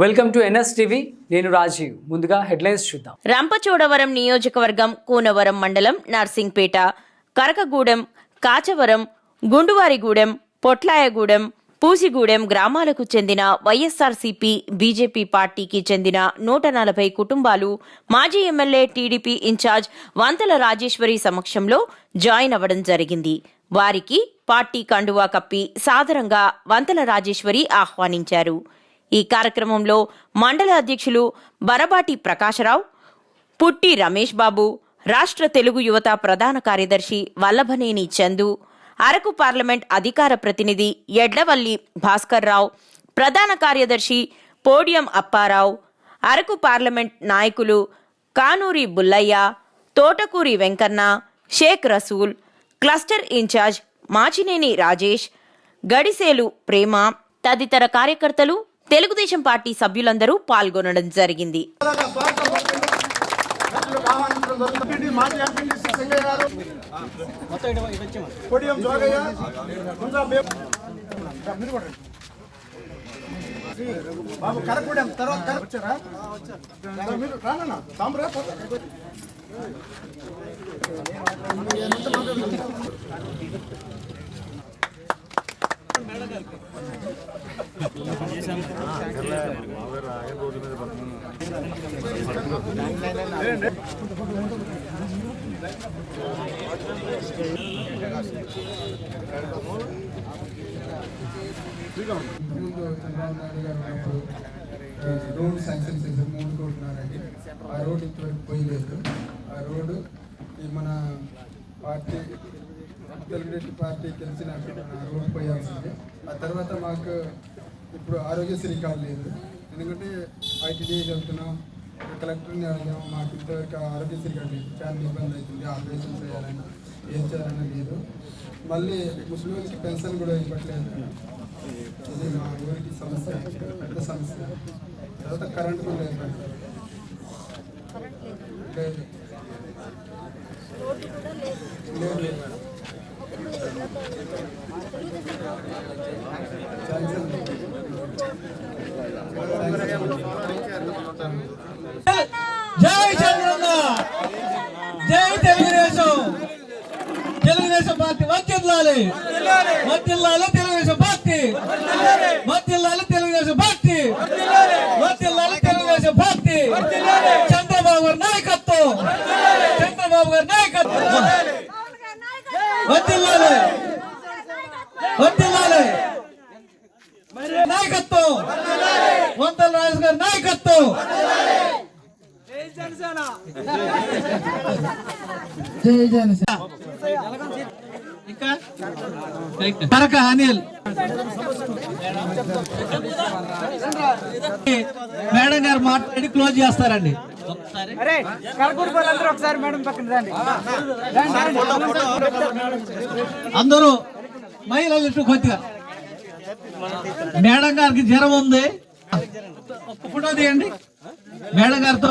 Welcome to NS TV నేను రాజీవ్. ముందుగా headlines చూద్దాం. రంపచోడవరం నియోజకవర్గం కూనవరం మండలం నర్సింగ్పేట కరకగూడెం కాచవరం గుండువారిగూడెం పొట్లాయగూడెం పూసిగూడెం గ్రామాలకు చెందిన వైఎస్ఆర్సీపీ బీజేపీ పార్టీకి చెందిన నూట నలభై కుటుంబాలు మాజీ MLA TDP incharge Vanthala Rajeshwari సమక్షంలో జాయిన్ అవ్వడం జరిగింది. వారికి పార్టీ కండువా కప్పి సాదరంగా వంతల రాజేశ్వరి ఆహ్వానించారు. ఈ కార్యక్రమంలో మండల అధ్యక్షులు బరబాటి ప్రకాశరావు పుట్టి రమేష్ బాబు రాష్ట్ర తెలుగు యువత ప్రధాన కార్యదర్శి వల్లభనేని చందు అరకు పార్లమెంట్ అధికార ప్రతినిధి ఎడ్లవల్లి భాస్కర్ రావు ప్రధాన కార్యదర్శి పోడియం అప్పారావు అరకు పార్లమెంట్ నాయకులు కానూరి బుల్లయ్య తోటకూరి వెంకన్న షేక్ రసూల్ క్లస్టర్ ఇన్ఛార్జ్ మాచినేని రాజేష్ గడిసేలు ప్రేమ తదితర కార్యకర్తలు తెలుగుదేశం పార్టీ సభ్యులందరూ పాల్గొనడం జరిగింది. బాబు తర్వాత వచ్చారా మీరు రానన్నా చంద్రబాబు నాయుడు గారు ఉన్నప్పుడు రోడ్ శాంక్షన్ చేశారు మూడు కోట్లున్నారండి ఆ రోడ్ ఇంతవరకు పోయలేదు ఆ రోడ్డు మన పార్టీ తెలుగుదేశం పార్టీ గెలిచిన ఆ రోడ్ పోయాల్సిందే. ఆ తర్వాత మాకు ఇప్పుడు ఆరోగ్యశ్రీ కార్డు లేదు. ఎందుకంటే ఐటీడీ వెళ్తున్నాం కలెక్టర్ని అడిగాము మాకు ఇంతవరకు ఆరోగ్యశ్రీ కార్డు లేదు. చాలా ఇబ్బంది అవుతుంది ఆపరేషన్ చేయాలని ఏం చేయాలని లేదు. మళ్ళీ ముస్లింస్కి పెన్షన్ కూడా ఇవ్వట్లేదు. ఇది మా ఊరికి సమస్య పెద్ద సమస్య. తర్వాత కరెంట్ కూడా లేదు. లేదు. లేదు లేదు మేడం. శాంక్షన్ జై చంద్రన్న జై తెలుగుదేశం తెలుగుదేశం పార్టీ వర్తిల్లాలి వర్తిల్లాలి తెలుగుదేశం పార్టీ వర్తిల్లాలి తెలుగుదేశం పార్టీ వర్తిల్లాలి తెలుగుదేశం పార్టీ చంద్రబాబు గారి నాయకత్వం చంద్రబాబు గారి నాయకత్వం వర్తిల్లాలి వర్తిల్లాలి నాయకత్వం వంతల రాజు గారి నాయకత్వం జై జనసేన ఇంకా కరక అనిల్ మేడం గారు మాట్లాడి క్లోజ్ చేస్తారండి. ఒకసారి అందరూ మహిళలు ఇటు కొద్దిగా. మేడం గారికి జ్వరం ఉంది. ఒక్క ఫోటో తీయండి. మేడం గారితో